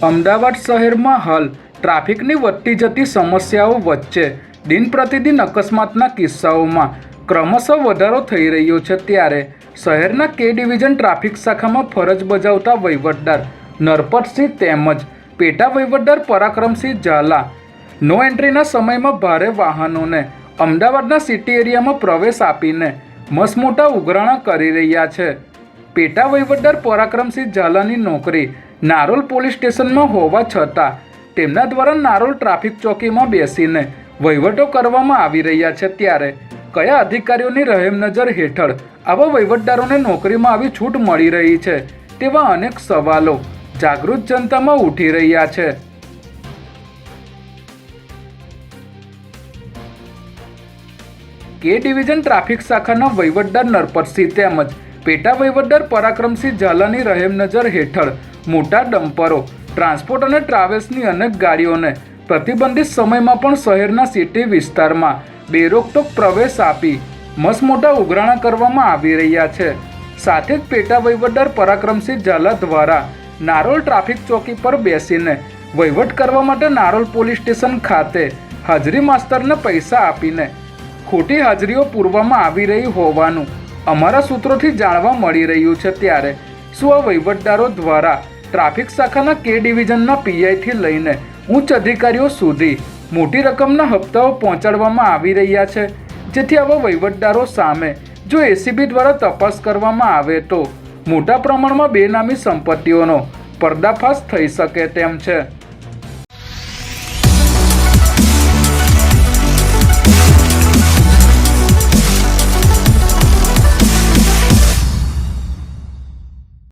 અમદાવાદ શહેરમાં હાલ ટ્રાફિકની વધતી જતી સમસ્યાઓ વચ્ચે દિન પ્રતિદિન અકસ્માતના કિસ્સાઓમાં ક્રમશઃ વધારો થઈ રહ્યો છે ત્યારે શહેરના કે ડિવિઝન ટ્રાફિક શાખામાં ફરજ બજાવતા વહીવટદાર નરપતસિંહ તેમજ પેટા વહીવટદાર પરાક્રમસિંહ ઝાલા નો એન્ટ્રીના સમયમાં ભારે વાહનોને અમદાવાદના સિટી એરિયામાં પ્રવેશ આપીને મસમોટા ઉઘરાણા કરી રહ્યા છે. પેટા વહીવટદાર પરાક્રમસિંહ ઝાલાની નોકરી નારોલ પોલીસ સ્ટેશનમાં હોવા છતાં તેમના દ્વારા નારોલ ટ્રાફિક ચોકીમાં બેસીને વહીવટો કરવામાં આવી રહ્યા છે ત્યારે કયા અધિકારીઓની રહેમ નજર હેઠળ આવા વહીવટદારોને નોકરીમાં આવી છૂટ મળી રહી છે તેવા અનેક સવાલો જાગૃત જનતામાં ઉઠી રહ્યા છે. કે ડિવિઝન ટ્રાફિક શાખાના વહીવટદાર નરપતસિંહ તેમજ પેટા વહીવટદાર પરાક્રમસિંહ ઝાલાની રહેમ નજર હેઠળ મોટા ડમ્પરો ટ્રાન્સપોર્ટ અને ટ્રાવેલ્સની અનેક ગાડીઓને પ્રતિબંધિત સમયમાં પણ શહેરના સિટી વિસ્તારમાં બેરોકટોક પ્રવેશ આપી મસમોટા ઉઘરાણા કરવામાં આવી રહ્યા છે. સાથે જ પેટા વહીવટદાર પરાક્રમસિંહ ઝાલા દ્વારા નારોલ ટ્રાફિક ચોકી પર બેસીને વહીવટ કરવા માટે નારોલ પોલીસ સ્ટેશન ખાતે હાજરી માસ્તરને પૈસા આપીને ખોટી હાજરીઓ પૂરવામાં આવી રહી હોવાનું અમારા સૂત્રોથી જાણવા મળી રહ્યું છે ત્યારે શું આ વહીવટદારો દ્વારા ટ્રાફિક શાખાના કે ડિવિઝનના પીઆઈથી લઈને ઉચ્ચ અધિકારીઓ સુધી મોટી રકમના હપ્તાઓ પહોંચાડવામાં આવી રહ્યા છે. જેથી આવા વહીવટદારો સામે જો એસીબી દ્વારા તપાસ કરવામાં આવે તો મોટા પ્રમાણમાં બેનામી સંપત્તિઓનો પર્દાફાશ થઈ શકે તેમ છે.